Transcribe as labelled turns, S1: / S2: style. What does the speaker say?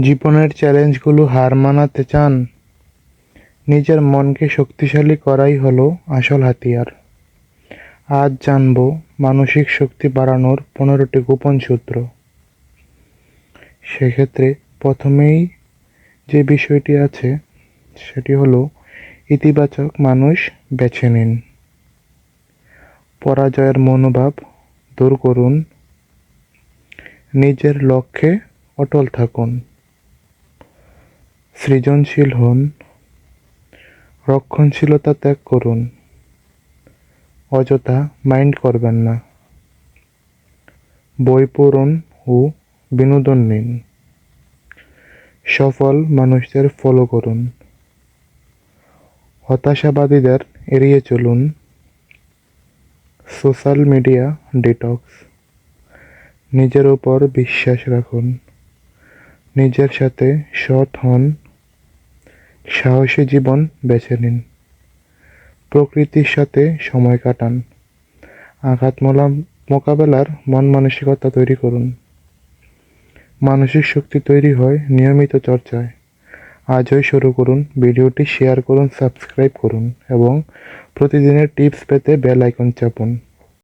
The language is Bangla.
S1: জীবনের চ্যালেঞ্জগুলো হার মানাতে চান। নিজের মনকে শক্তিশালী করাই হলো আসল হাতিয়ার। আজ জানব মানসিক শক্তি বাড়ানোর পনেরোটি গোপন সূত্র। সেক্ষেত্রে প্রথমেই যে বিষয়টি আছে, সেটি হলো ইতিবাচক মানুষ বেছে নিন। পরাজয়ের মনোভাব দূর করুন। নিজের লক্ষ্যে অটল থাকুন। সৃজনশীল হন, রক্ষণশীলতা ত্যাগ করুন, অযথা মাইন্ড করবেন না। বই পড়ুন ও বিনোদন নিন। সফল মানুষদের ফলো করুন। হতাশাবাদীদের এড়িয়ে চলুন। সোশ্যাল মিডিয়া ডিটক্স নিজের উপর বিশ্বাস রাখুন। নিজের সাথে সৎ হন। সাহসী জীবন বেছে নিন। প্রকৃতির সাথে সময় কাটান। আঘাত মোকাবেলার মন মানসিকতা তৈরি করুন। মানসিক শক্তি তৈরি হয় নিয়মিত চর্চায়। আজই শুরু করুন ভিডিওটি, শেয়ার করুন, সাবস্ক্রাইব করুন এবং প্রতিদিনের টিপস পেতে বেল আইকন চাপুন।